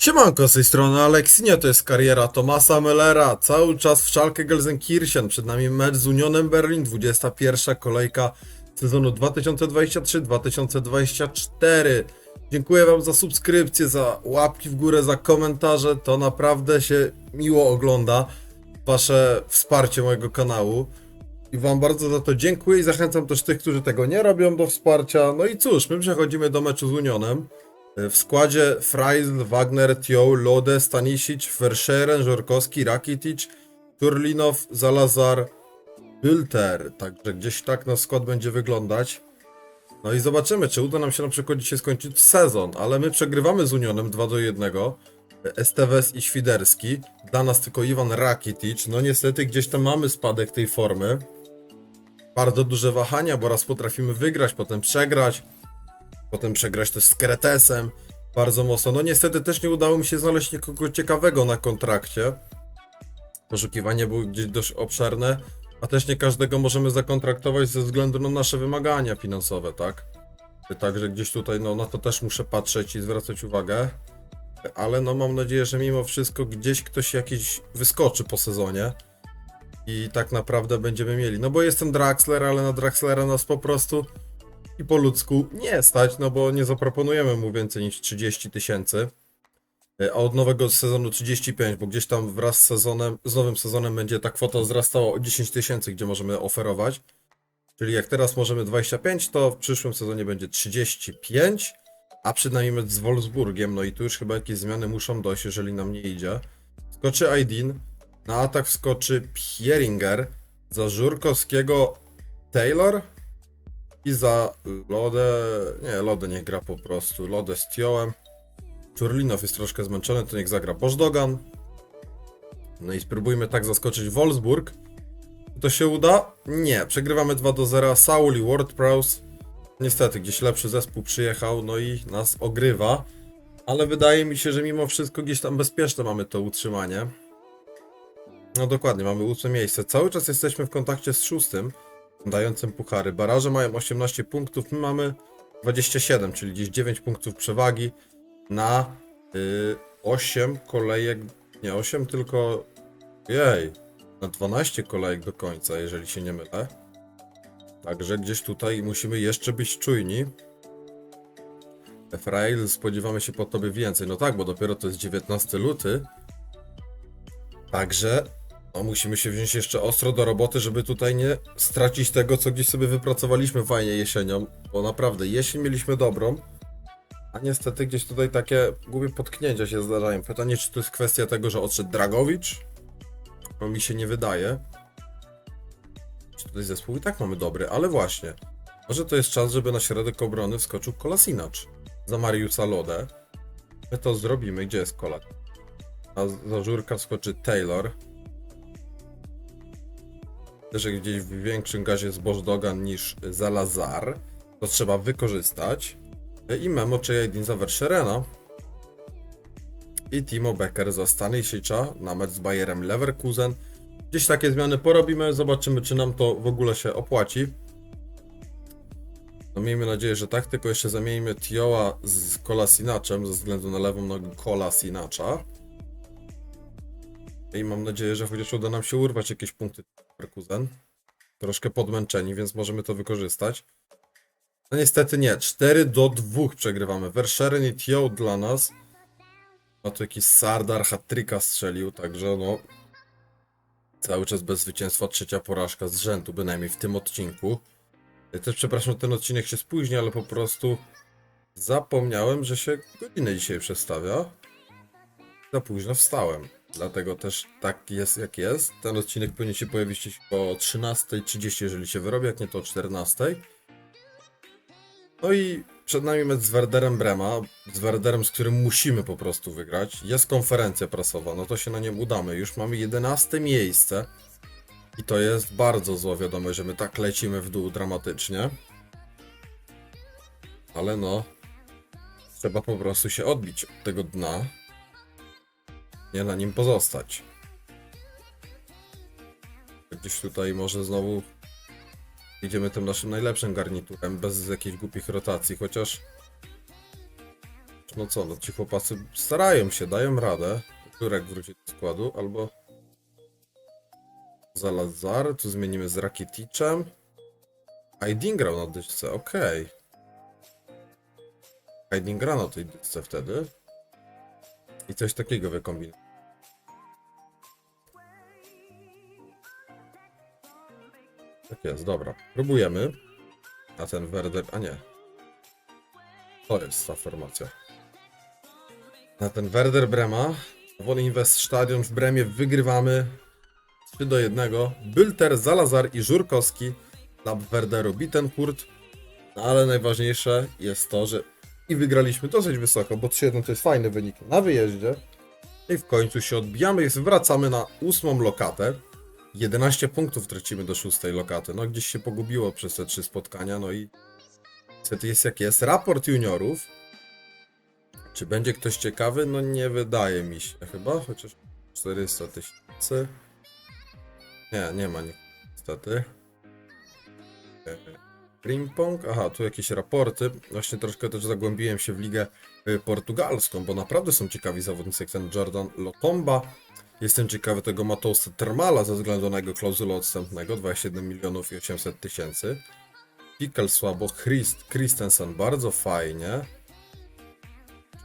Siemanko, z tej strony Aleksinio, to jest kariera Tomasa Mellera, cały czas w Schalke Gelsenkirchen, przed nami mecz z Unionem Berlin, 21 kolejka sezonu 2023-2024. Dziękuję wam za subskrypcję, za łapki w górę, za komentarze, to naprawdę się miło ogląda, wasze wsparcie mojego kanału. I wam bardzo za to dziękuję i zachęcam też tych, którzy tego nie robią do wsparcia. No i cóż, my przechodzimy do meczu z Unionem. W składzie Freisl, Wagner, Tio, Lode, Stanisic, Verscheren, Żorkowski, Rakitic, Turlinow, Zalazar, Bülter. Także gdzieś tak nasz skład będzie wyglądać. No i zobaczymy, czy uda nam się na przykład dzisiaj skończyć sezon, ale my przegrywamy z Unionem 2 do 1. Esteves i Świderski. Dla nas tylko Iwan Rakitic. No niestety gdzieś tam mamy spadek tej formy. Bardzo duże wahania, bo raz potrafimy wygrać, potem przegrać. Potem przegrać też z Kretesem bardzo mocno. No niestety też nie udało mi się znaleźć nikogo ciekawego na kontrakcie. Poszukiwanie było gdzieś dość obszerne, a też nie każdego możemy zakontraktować ze względu na nasze wymagania finansowe, tak? Także gdzieś tutaj no, na to też muszę patrzeć i zwracać uwagę. Ale no mam nadzieję, że mimo wszystko gdzieś ktoś jakiś wyskoczy po sezonie. I tak naprawdę będziemy mieli. No bo jestem Draxler, ale na Draxlera nas po prostu i po ludzku nie stać, no bo nie zaproponujemy mu więcej niż 30 tysięcy. E, A od nowego sezonu 35, bo gdzieś tam wraz z sezonem, z nowym sezonem będzie ta kwota wzrastała o 10 tysięcy, gdzie możemy oferować. Czyli jak teraz możemy 25, to w przyszłym sezonie będzie 35, a przynajmniej z Wolfsburgiem, no i tu już chyba jakieś zmiany muszą dojść, jeżeli nam nie idzie. Skoczy Aydin, na atak wskoczy Pieringer, za Żurkowskiego Taylor, i za Lodę. Nie, Lodę niech gra po prostu. Lodę z Tiołem. Turlinow jest troszkę zmęczony, to niech zagra Bożdogan. No i spróbujmy tak zaskoczyć Wolfsburg. To się uda? Nie. Przegrywamy 2 do 0. Saul i WordPress. Niestety, gdzieś lepszy zespół przyjechał, no i nas ogrywa. Ale wydaje mi się, że mimo wszystko gdzieś tam bezpieczne mamy to utrzymanie. No dokładnie, mamy ósme miejsce. Cały czas jesteśmy w kontakcie z szóstym dającym puchary. Baraże mają 18 punktów, my mamy 27, czyli gdzieś 9 punktów przewagi na y, 8 kolejek, nie 8, tylko jej, na 12 kolejek do końca, jeżeli się nie mylę. Także gdzieś tutaj musimy jeszcze być czujni. Efrail, spodziewamy się po tobie więcej. No tak, bo dopiero to jest 19 luty. Także no, musimy się wziąć jeszcze ostro do roboty, żeby tutaj nie stracić tego, co gdzieś sobie wypracowaliśmy fajnie jesienią, bo naprawdę jesień mieliśmy dobrą, a niestety gdzieś tutaj takie głupie potknięcia się zdarzają. Pytanie, czy to jest kwestia tego, że odszedł Dragowicz? No mi się nie wydaje. Czy tutaj zespół i tak mamy dobry, ale właśnie. Może to jest czas, żeby na środek obrony wskoczył Kolasinacz za Mariusa Lodę. My to zrobimy. Gdzie jest Kola? A za Żurka wskoczy Taylor że gdzieś w większym gazie jest Bożdogan niż Zalazar, to trzeba wykorzystać. I Memo czy Jajdin za Verscherena. I Timo Becker za Stanisicza na mecz z Bayerem Leverkusen. Gdzieś takie zmiany porobimy, zobaczymy czy nam to w ogóle się opłaci. No miejmy nadzieję, że tak, tylko jeszcze zamieńmy Tioła z Kolasinaczem ze względu na lewą nogę Kolasinacza. I mam nadzieję, że chociaż uda nam się urwać jakieś punkty Leverkusen. Troszkę podmęczeni, więc możemy to wykorzystać. No niestety nie, 4 do 2 przegrywamy. Verscheren i Tio dla nas. No to jakiś Sardar hat strzelił, także no... Cały czas bez zwycięstwa, trzecia porażka z rzędu, bynajmniej w tym odcinku. Ja też przepraszam, ten odcinek się spóźni, ale po prostu zapomniałem, że się godzinę dzisiaj przestawia. Za późno wstałem. Dlatego też tak jest jak jest. Ten odcinek powinien się pojawić o 13.30, jeżeli się wyrobi, jak nie to o 14.00. No i przed nami mecz z Werderem Brema, z Werderem, z którym musimy po prostu wygrać. Jest konferencja prasowa, no to się na nim udamy. Już mamy 11 miejsce. I to jest bardzo zła wiadomość, że my tak lecimy w dół dramatycznie. Ale no, trzeba po prostu się odbić od tego dna nie na nim pozostać. Gdzieś tutaj może znowu idziemy tym naszym najlepszym garniturem, bez jakichś głupich rotacji, chociaż No co, no ci chłopacy starają się, dają radę. Turek wróci do składu, albo Zalazar, tu zmienimy z Rakiticzem. Aidin grał na dyszce, okej. Aidin gra na tej dyszce wtedy. I coś takiego wykombinuje. Tak jest, dobra. Próbujemy. A ten Werder, a nie. To jest ta formacja. Na ten Werder Brema. Wol Invest Stadion w Bremie wygrywamy 3 do 1. Bülter, Zalazar i Żurkowski dla Werderu Bittencourt. No, ale najważniejsze jest to, że i wygraliśmy dosyć wysoko, bo 3-1 to jest fajny wynik na wyjeździe. I w końcu się odbijamy, wracamy na ósmą lokatę. 11 punktów tracimy do szóstej lokaty. No gdzieś się pogubiło przez te trzy spotkania, no i niestety jest jak jest. Raport juniorów. Czy będzie ktoś ciekawy? No nie wydaje mi się chyba, chociaż 400 tysięcy. Nie, nie ma niestety. Ping-pong, aha, tu jakieś raporty. Właśnie troszkę też zagłębiłem się w ligę y, portugalską, bo naprawdę są ciekawi zawodnicy jak ten Jordan Lotomba. Jestem ciekawy tego Matousa Termala ze względu na jego klauzulę odstępnego 27 milionów i 800 tysięcy. Pikel słabo, Christ, Christensen bardzo fajnie.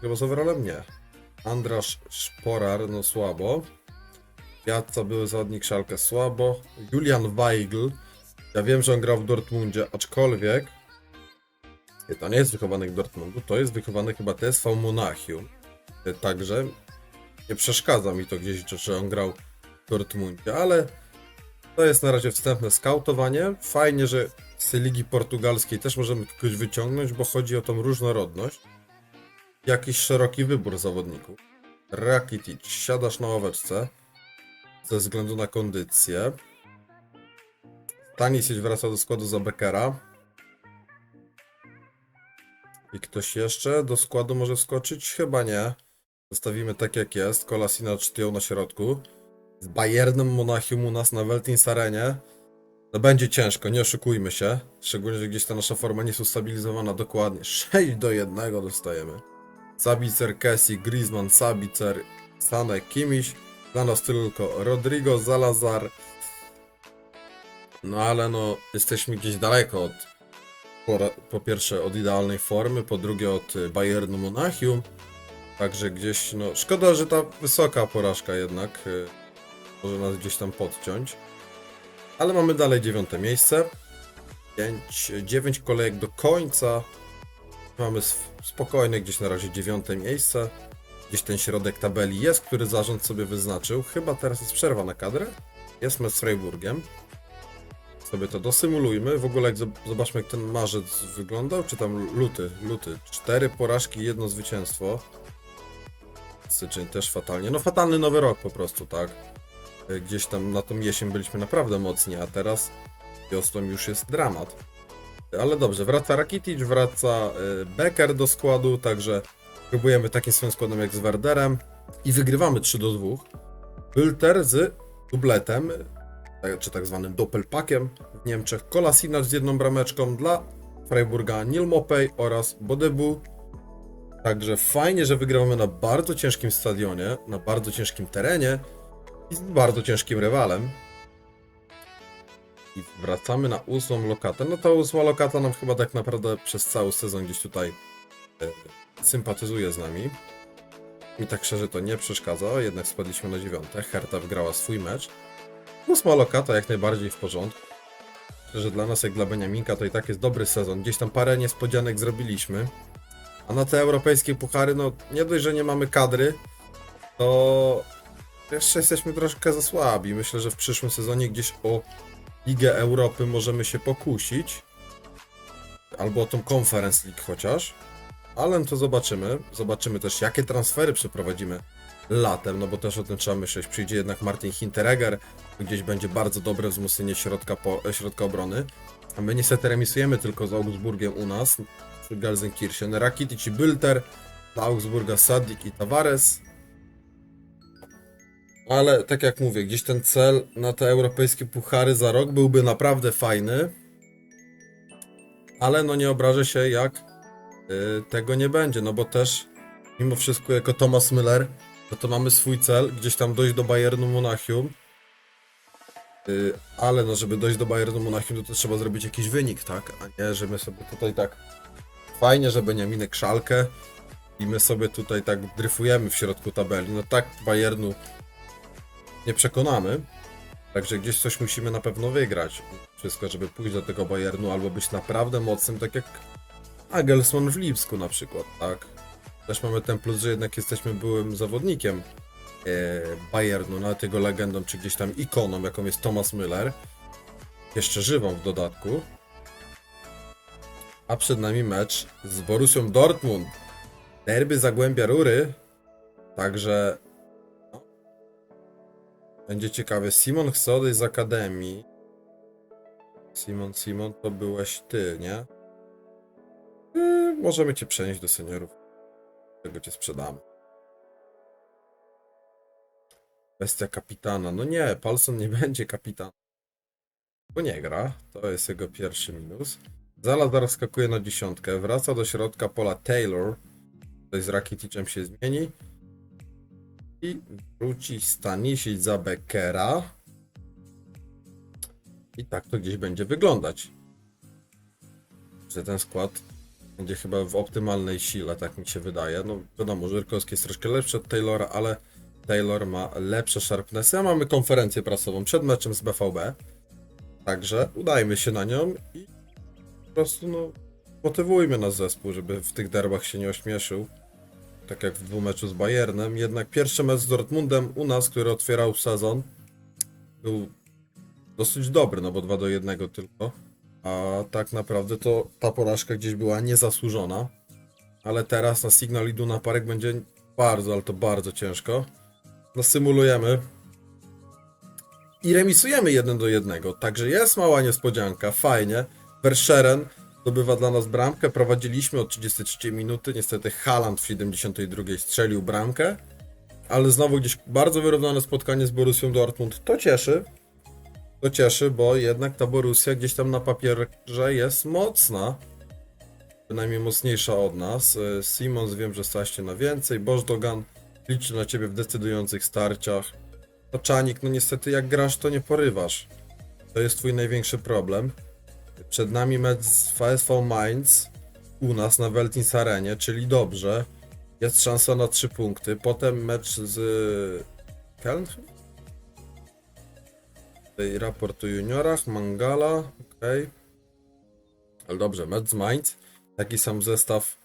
Chyba z overallem nie. Andrasz Szporar, no słabo. Piazza były zawodnik Szalkę słabo. Julian Weigl. Ja wiem, że on grał w Dortmundzie, aczkolwiek to nie jest wychowany w Dortmundu, to jest wychowany chyba TSV Monachium. E, Także nie przeszkadza mi to gdzieś, że- on grał w Dortmundzie, ale to jest na razie wstępne skautowanie. Fajnie, że z ligi portugalskiej też możemy kogoś wyciągnąć, bo chodzi o tą różnorodność. Jakiś szeroki wybór zawodników. Rakitic, siadasz na ławeczce ze względu na kondycję. Stanisic wraca do składu za Beckera. I ktoś jeszcze do składu może wskoczyć? Chyba nie. Zostawimy tak jak jest. Kolasina cztyją na środku. Z Bayernem Monachium u nas na Veltins Arenie. No będzie ciężko, nie oszukujmy się. Szczególnie, że gdzieś ta nasza forma nie jest ustabilizowana dokładnie. 6 do 1 dostajemy. Sabicer, Kessi, Griezmann, Sabicer, Sanek, Kimiś. Dla nas tylko Rodrigo, Zalazar. No ale no, jesteśmy gdzieś daleko od po, po pierwsze od idealnej formy, po drugie od y, Bayernu Monachium. Także gdzieś, no szkoda, że ta wysoka porażka jednak y, może nas gdzieś tam podciąć. Ale mamy dalej dziewiąte miejsce. 5, 9 kolejek do końca. Mamy spokojne gdzieś na razie dziewiąte miejsce. Gdzieś ten środek tabeli jest, który zarząd sobie wyznaczył. Chyba teraz jest przerwa na kadrę. Jest z Freiburgiem. Sobie to dosymulujmy. W ogóle jak zob- zobaczmy jak ten marzec wyglądał, czy tam luty, luty. Cztery porażki, jedno zwycięstwo. Styczeń też fatalnie. No fatalny nowy rok po prostu, tak? Y, Gdzieś tam na tą jesień byliśmy naprawdę mocni, a teraz wiosną już jest dramat. Ale dobrze, wraca Rakitic, wraca y, Becker do składu, także próbujemy takim swoim składem jak z Werderem i wygrywamy 3 do 2. Bülter z dubletem, czy tak zwanym doppelpackiem w Niemczech. Kolasinac z jedną brameczką dla Freiburga Nilmopej oraz Bodebu. Także fajnie, że wygrywamy na bardzo ciężkim stadionie, na bardzo ciężkim terenie i z bardzo ciężkim rywalem. I wracamy na ósmą lokatę. No ta ósma lokata nam chyba tak naprawdę przez cały sezon gdzieś tutaj e, sympatyzuje z nami. Mi tak szczerze to nie przeszkadza, jednak spadliśmy na dziewiąte. Herta wygrała swój mecz. Ósma lokata jak najbardziej w porządku. Że dla nas jak dla Beniaminka to i tak jest dobry sezon. Gdzieś tam parę niespodzianek zrobiliśmy. A na te europejskie puchary, no nie dość, że nie mamy kadry, to jeszcze jesteśmy troszkę za słabi. Myślę, że w przyszłym sezonie gdzieś o Ligę Europy możemy się pokusić. Albo o tą Conference League chociaż. Ale to zobaczymy. Zobaczymy też, jakie transfery przeprowadzimy latem, no bo też o tym trzeba myśleć. Przyjdzie jednak Martin Hinteregger, gdzieś będzie bardzo dobre wzmocnienie środka, po, środka obrony. A my niestety remisujemy tylko z Augsburgiem u nas, przy Gelsenkirchen. Rakitic i Bülter, dla Augsburga Sadik i Tavares. Ale tak jak mówię, gdzieś ten cel na te europejskie puchary za rok byłby naprawdę fajny. Ale no nie obrażę się, jak y, tego nie będzie, no bo też mimo wszystko jako Thomas Müller, no to mamy swój cel, gdzieś tam dojść do Bayernu Monachium. Yy, ale no, żeby dojść do Bayernu Monachium, to, trzeba zrobić jakiś wynik, tak? A nie, że my sobie tutaj tak fajnie, że Beniaminek szalkę i my sobie tutaj tak dryfujemy w środku tabeli. No tak Bayernu nie przekonamy. Także gdzieś coś musimy na pewno wygrać. Wszystko, żeby pójść do tego Bayernu albo być naprawdę mocnym, tak jak Agelsman w Lipsku na przykład, tak? Też mamy ten plus, że jednak jesteśmy byłym zawodnikiem e, Bayernu, nawet jego legendą, czy gdzieś tam ikoną, jaką jest Thomas Müller. Jeszcze żywą w dodatku. A przed nami mecz z Borussią Dortmund. Derby Zagłębia Rury. Także no, będzie ciekawe. Simon Chsody z Akademii. Simon, Simon, to byłeś ty, nie? Yy, możemy cię przenieść do seniorów. Tego cię sprzedamy. Kwestia kapitana. No nie, Paulson nie będzie kapitan. Bo nie gra. To jest jego pierwszy minus. Zalazar skakuje na dziesiątkę. Wraca do środka pola Taylor. Tutaj z Rakiticem się zmieni. I wróci Stanisic za Beckera. I tak to gdzieś będzie wyglądać. Że ten skład będzie chyba w optymalnej sile, tak mi się wydaje. No wiadomo, Żyrkowski jest troszkę lepszy od Taylora, ale Taylor ma lepsze sharpnessy, a mamy konferencję prasową przed meczem z BVB. Także udajmy się na nią i po prostu no, motywujmy nasz zespół, żeby w tych derbach się nie ośmieszył. Tak jak w dwumeczu z Bayernem. Jednak pierwszy mecz z Dortmundem u nas, który otwierał sezon, był dosyć dobry, no bo 2 do 1 tylko. A tak naprawdę to ta porażka gdzieś była niezasłużona. Ale teraz na Signal Iduna Parek będzie bardzo, ale to bardzo ciężko. No symulujemy. I remisujemy 1 do 1. Także jest mała niespodzianka, fajnie. Verscheren zdobywa dla nas bramkę. Prowadziliśmy od 33 minuty. Niestety Haaland w 72 strzelił bramkę. Ale znowu gdzieś bardzo wyrównane spotkanie z Borussią Dortmund. To cieszy. To cieszy, bo jednak ta Borussia gdzieś tam na papierze jest mocna. Bynajmniej mocniejsza od nas. E, Simons wiem, że stałeś na więcej. Bożdogan liczy na ciebie w decydujących starciach. To Czanik, no niestety jak grasz, to nie porywasz. To jest twój największy problem. Przed nami mecz z VSV Mainz u nas na Veltins Arenie, czyli dobrze. Jest szansa na 3 punkty. Potem mecz z Keln Tutaj raport o juniorach, Mangala, okej. Ale dobrze, mecz z Mainz. Taki sam zestaw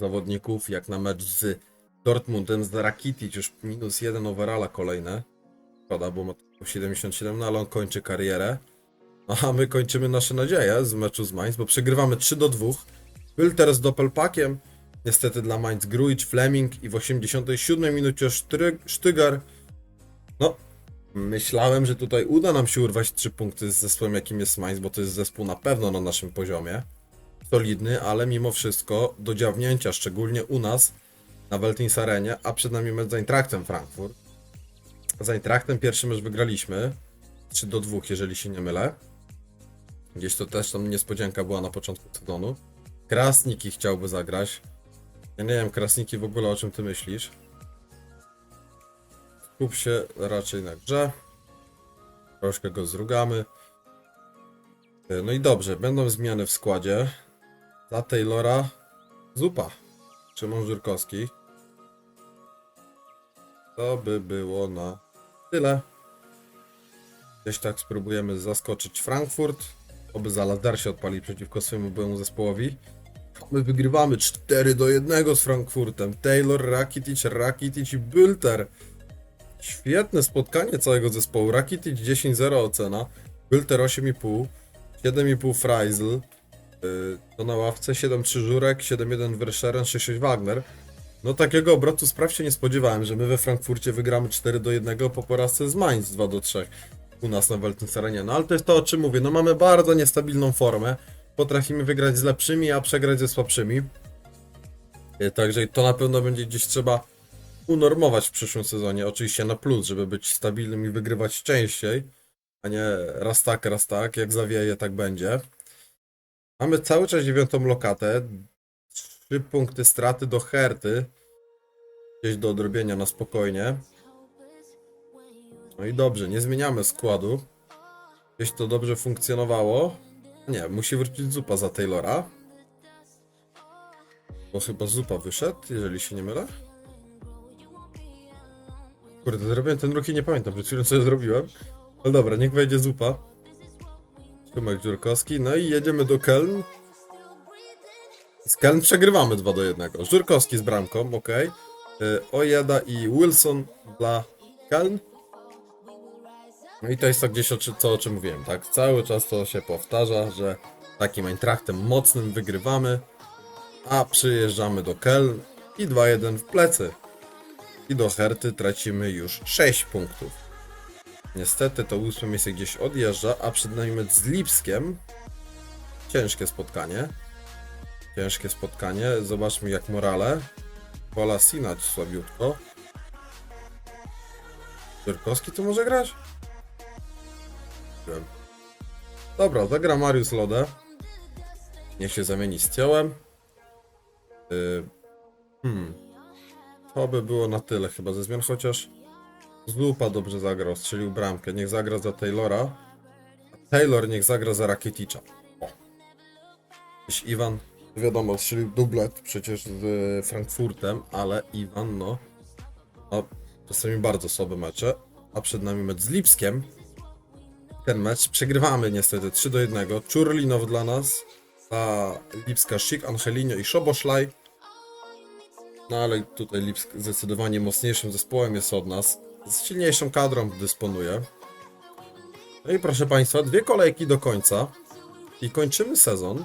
zawodników jak na mecz z Dortmundem, z Rakitic, już minus jeden overalla kolejne. Szkoda, bo ma tylko 77, no ale on kończy karierę. No, A my kończymy nasze nadzieje z meczu z Mainz, bo przegrywamy 3 do 2. Wilter z doppelpakiem. Niestety dla Mainz Grujic, Fleming i w 87 minucie Sztygar. No, Myślałem, że tutaj uda nam się urwać 3 punkty z zespołem, jakim jest Mainz, bo to jest zespół na pewno na naszym poziomie. Solidny, ale mimo wszystko do dziawnięcia, szczególnie u nas na Veltins Arenie, a przed nami mecz z Eintrachtem Frankfurt. Z Eintrachtem pierwszy mecz wygraliśmy 3 do 2, jeżeli się nie mylę. Gdzieś to też tam niespodzianka była na początku sezonu. Krasniki chciałby zagrać. Ja nie wiem, Krasniki w ogóle o czym ty myślisz. Skup się raczej na grze. Troszkę go zrugamy. E, No i dobrze, będą zmiany w składzie. Za Taylora Zupa. Szymon Żurkowski. To by było na tyle. Gdzieś tak spróbujemy zaskoczyć Frankfurt. Oby Zalazar się odpali przeciwko swojemu byłemu zespołowi. My wygrywamy 4 do 1 z Frankfurtem. Taylor, Rakitic, Rakitic i Bülter. Świetne spotkanie całego zespołu. Rakitic 10-0 ocena, Bülter 8,5, 7,5 Freisel, yy, to na ławce 7-3 Żurek, 7-1 Verscheren, 6-6 Wagner. No takiego obrotu spraw się nie spodziewałem, że my we Frankfurcie wygramy 4 do 1 po porażce z Mainz 2 do 3 u nas na Weltins Arenie. No ale to jest to o czym mówię, no mamy bardzo niestabilną formę, potrafimy wygrać z lepszymi, a przegrać ze słabszymi. Yy, Także to na pewno będzie gdzieś trzeba unormować w przyszłym sezonie, oczywiście na plus, żeby być stabilnym i wygrywać częściej, a nie raz tak, raz tak, jak zawieje, tak będzie. Mamy cały czas dziewiątą lokatę, trzy punkty straty do Herty, gdzieś do odrobienia na spokojnie. No i dobrze, nie zmieniamy składu. Gdzieś to dobrze funkcjonowało. Nie, musi wrócić zupa za Taylora. Bo chyba zupa wyszedł, jeżeli się nie mylę. Kurde, zrobiłem ten ruch i nie pamiętam, przed chwilą co zrobiłem. No dobra, niech wejdzie zupa. Szymek Żurkowski, no i jedziemy do Keln. Z Keln przegrywamy 2 do 1. Żurkowski z bramką, ok. Ojeda i Wilson dla Keln. No i to jest to gdzieś o, co, o czym mówiłem, tak? Cały czas to się powtarza, że takim Eintrachtem mocnym wygrywamy, a przyjeżdżamy do Keln i 2-1 w plecy. I do Herty tracimy już 6 punktów. Niestety to ósme miejsce gdzieś odjeżdża, a przed nami z Lipskiem. Ciężkie spotkanie. Ciężkie spotkanie. Zobaczmy jak morale. Pola Sinać słabiutko. Żyrkowski tu może grać? Wiem. Dobra, zagra Mariusz Lodę. Niech się zamieni z ciałem. Yy, hmm. To by było na tyle chyba ze zmian, chociaż Zlupa dobrze zagrał, strzelił bramkę. Niech zagra za Taylora. A Taylor niech zagra za Rakieticza. O. Jakiś Iwan, wiadomo, strzelił dublet przecież z Frankfurtem, ale Iwan, no, no czasami bardzo słabe mecze. A przed nami mecz z Lipskiem. Ten mecz przegrywamy niestety 3 do 1. Czurlinow dla nas, a Lipska Szyk, Angelinio i Szoboszlaj. No ale tutaj Lipsk zdecydowanie mocniejszym zespołem jest od nas. Z silniejszą kadrą dysponuje. No i proszę Państwa, dwie kolejki do końca. I kończymy sezon.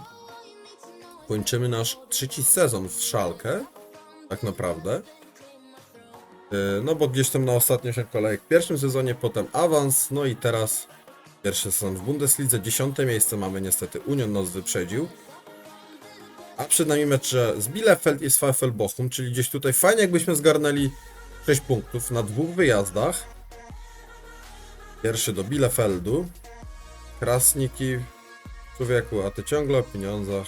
Kończymy nasz trzeci sezon w Szalkę. Tak naprawdę. Yy, No bo gdzieś tam na ostatnie 8 kolejek w pierwszym sezonie, potem awans, no i teraz pierwszy sezon w Bundeslidze, dziesiąte miejsce mamy niestety, Union nas wyprzedził. A przed nami z Bielefeld i z VfL Bochum, czyli gdzieś tutaj fajnie jakbyśmy zgarnęli 6 punktów na dwóch wyjazdach. Pierwszy do Bielefeldu. Krasniki, człowieku, a ty ciągle o pieniądzach.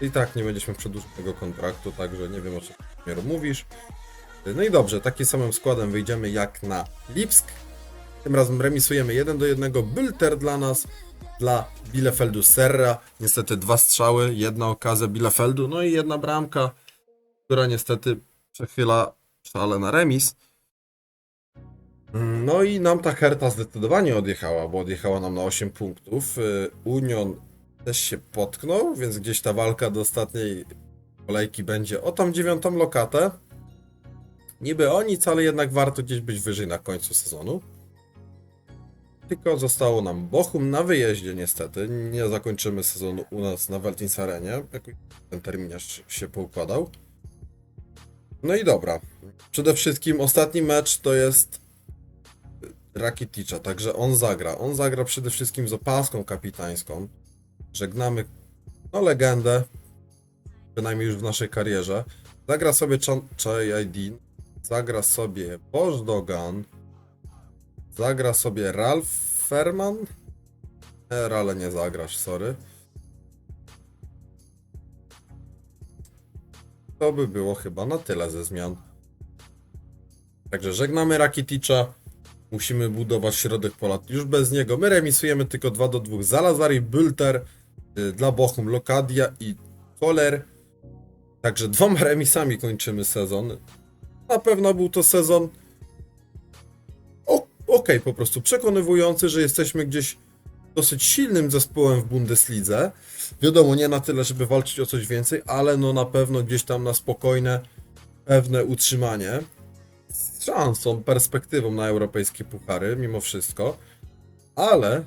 I tak nie będziemy przedłużać tego kontraktu, także nie wiem o czym Miero mówisz. No i dobrze, takim samym składem wyjdziemy jak na Lipsk. Tym razem remisujemy 1 do 1. Bylter dla nas, dla Bielefeldu Serra. Niestety dwa strzały, jedna okazja Bielefeldu, no i jedna bramka, która niestety przechyla szale na remis. No i nam ta Herta zdecydowanie odjechała, bo odjechała nam na 8 punktów. Y, Union też się potknął, więc gdzieś ta walka do ostatniej kolejki będzie o tą dziewiątą lokatę. Niby o nic, ale jednak warto gdzieś być wyżej na końcu sezonu. Tylko zostało nam Bochum na wyjeździe niestety. Nie zakończymy sezonu u nas na Weltins Arenie. Jakoś ten terminarz się poukładał. No i dobra. Przede wszystkim ostatni mecz to jest Rakiticza, także on zagra. On zagra przede wszystkim z opaską kapitańską. Żegnamy no legendę, przynajmniej już w naszej karierze. Zagra sobie Chai Aydin, zagra sobie Boż Dogan, zagra sobie Ralf Ferman. E, Rale nie zagrasz, sorry. To by było chyba na tyle ze zmian. Także żegnamy Rakiticza. Musimy budować środek pola już bez niego. My remisujemy tylko 2 do 2. Zalazar i Bülter y, dla Bochum, Lokadia i Koller. Także dwoma remisami kończymy sezon. Na pewno był to sezon o- okej, po prostu przekonywujący, że jesteśmy gdzieś dosyć silnym zespołem w Bundeslidze. Wiadomo, nie na tyle, żeby walczyć o coś więcej, ale no na pewno gdzieś tam na spokojne, pewne utrzymanie z szansą, perspektywą na europejskie puchary, mimo wszystko. Ale,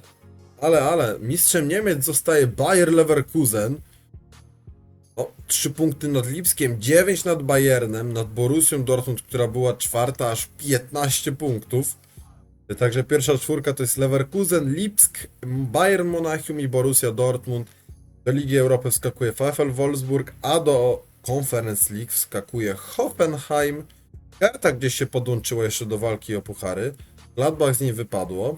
ale, ale, mistrzem Niemiec zostaje Bayer Leverkusen. O, 3 punkty nad Lipskiem, 9 nad Bayernem, nad Borussią Dortmund, która była czwarta, aż 15 punktów. Także pierwsza czwórka to jest Leverkusen, Lipsk, Bayern Monachium i Borussia Dortmund. Do Ligi Europy wskakuje VfL Wolfsburg, a do Conference League wskakuje Hoffenheim. Hertha gdzieś się podłączyła jeszcze do walki o puchary. Gladbach z niej wypadło.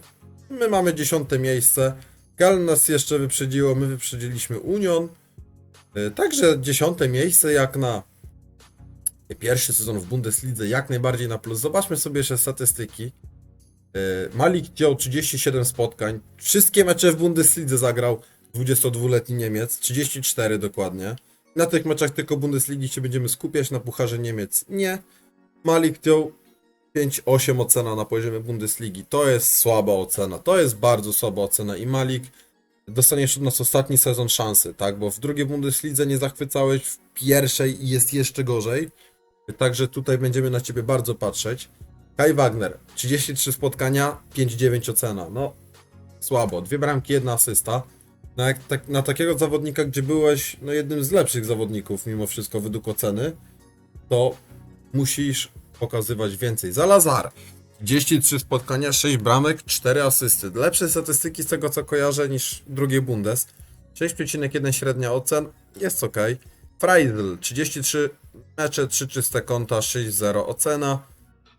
My mamy dziesiąte miejsce. Gal nas jeszcze wyprzedziło, my wyprzedziliśmy Union. Y, Także dziesiąte miejsce jak na Pierwszy sezon w Bundeslidze jak najbardziej na plus. Zobaczmy sobie jeszcze statystyki. Yy, Malik wziął 37 spotkań. Wszystkie mecze w Bundeslidze zagrał 22-letni Niemiec. 34 dokładnie. Na tych meczach tylko Bundesligi się będziemy skupiać, na Pucharze Niemiec nie. Malik wziął 5-8 ocena na poziomie Bundesligi. To jest słaba ocena. To jest bardzo słaba ocena i Malik dostaniesz od nas ostatni sezon szansy, tak? Bo w drugiej Bundeslidze nie zachwycałeś, w pierwszej jest jeszcze gorzej. Także tutaj będziemy na ciebie bardzo patrzeć. Kai Wagner, 33 spotkania, 5-9 ocena. No, słabo. Dwie bramki, jedna asysta. Na, jak, tak, na takiego zawodnika, gdzie byłeś no, jednym z lepszych zawodników, mimo wszystko, według oceny, to musisz pokazywać więcej. Zalazar, 33 spotkania, 6 bramek, 4 asysty. Lepsze statystyki z tego, co kojarzę, niż drugie Bundes. 6,1 średnia ocen, jest ok. Freidl, 33 mecze, 3 czyste konta, 6-0 ocena.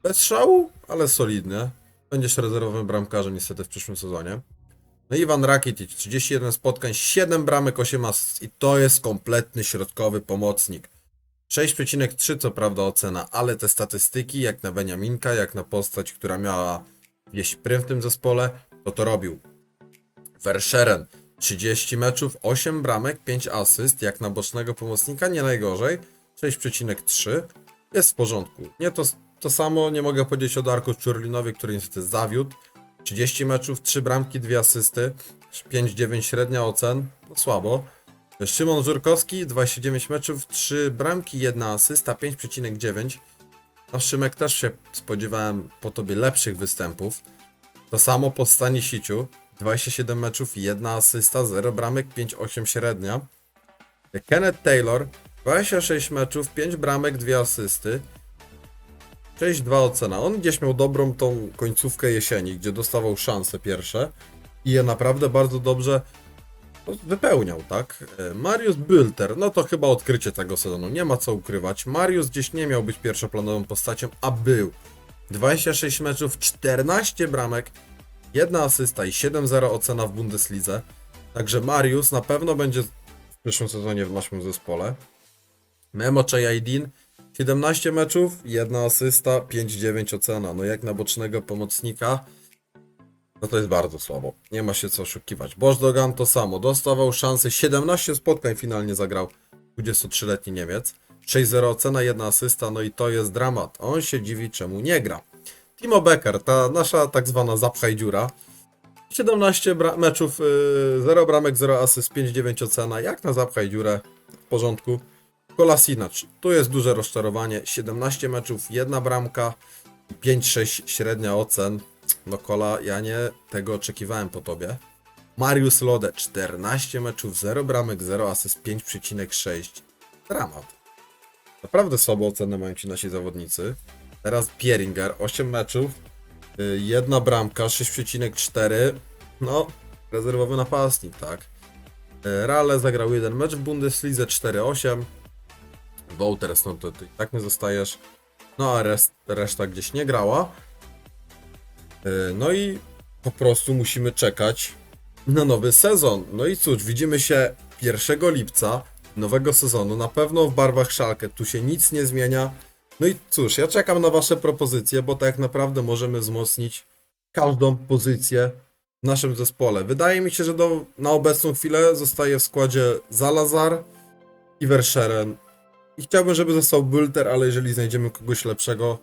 Bez szału, ale solidnie. Będziesz rezerwowym bramkarzem niestety w przyszłym sezonie. No Iwan Rakitic, 31 spotkań, 7 bramek, 8 asyst. I to jest kompletny środkowy pomocnik. 6,3 co prawda ocena, ale te statystyki, jak na Beniaminka, jak na postać, która miała wieść prym w tym zespole, to to robił. Verscheren, 30 meczów, 8 bramek, 5 asyst, jak na bocznego pomocnika, nie najgorzej. 6,3 jest w porządku. Nie to, to samo nie mogę powiedzieć o Darku Czurlinowi, który niestety zawiódł. 30 meczów, 3 bramki, 2 asysty, 5,9 średnia ocen, no słabo. Szymon Żurkowski, 29 meczów, 3 bramki, 1 asysta, 5,9. No Szymek też się spodziewałem po tobie lepszych występów. To samo po Stanisiciu, 27 meczów, 1 asysta, 0 bramek, 5,8 średnia. Kenneth Taylor, 26 meczów, 5 bramek, 2 asysty. 6-2 ocena. On gdzieś miał dobrą tą końcówkę jesieni, gdzie dostawał szanse pierwsze i je naprawdę bardzo dobrze wypełniał, tak? E, Mariusz Bülter, no to chyba odkrycie tego sezonu, nie ma co ukrywać. Mariusz gdzieś nie miał być pierwszoplanową postacią, a był. 26 meczów, 14 bramek, jedna asysta i 7-0 ocena w Bundeslidze. Także Mariusz na pewno będzie w przyszłym sezonie w naszym zespole. Memo Chayaidin, 17 meczów, jedna asysta, 5-9 ocena. No jak na bocznego pomocnika, no to jest bardzo słabo. Nie ma się co oszukiwać. Bożdogan to samo. Dostawał szansę, 17 spotkań finalnie zagrał 23-letni Niemiec. 6-0 ocena, jedna asysta, no i to jest dramat. On się dziwi, czemu nie gra. Timo Becker, ta nasza tak zwana zapchaj dziura. 17 bra- meczów, yy, 0 bramek, 0 asyst, 5-9 ocena. Jak na zapchaj dziurę, w porządku. Kolasinac, tu jest duże rozczarowanie. 17 meczów, jedna bramka, 5-6 średnia ocen. No Kola, ja nie tego oczekiwałem po tobie. Mariusz Lode, 14 meczów, 0 bramek, 0 asyst, 5,6. Dramat. Naprawdę słabo ocenę mają ci nasi zawodnicy. Teraz Pieringer, 8 meczów, y, jedna bramka, 6,4. No, rezerwowy napastnik, tak. Y, Rale zagrał jeden mecz w Bundeslidze, 4-8. Wouters, no to ty i tak nie zostajesz. No a rest, reszta gdzieś nie grała. Yy, No i po prostu musimy czekać na nowy sezon. No i cóż, widzimy się 1 lipca nowego sezonu. Na pewno w barwach szalkę. Tu się nic nie zmienia. No i cóż, ja czekam na Wasze propozycje, bo tak naprawdę możemy wzmocnić każdą pozycję w naszym zespole. Wydaje mi się, że do, na obecną chwilę zostaje w składzie Zalazar i Verscheren. I chciałbym, żeby został Bülter, ale jeżeli znajdziemy kogoś lepszego,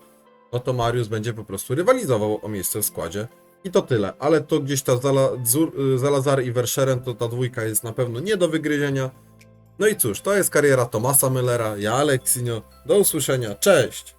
no to Mariusz będzie po prostu rywalizował o miejsce w składzie. I to tyle, ale to gdzieś ta y, Zalazar i Verscheren, to ta dwójka jest na pewno nie do wygryzienia. No i cóż, to jest kariera Tomasa Müllera, ja Aleksinio, do usłyszenia, cześć!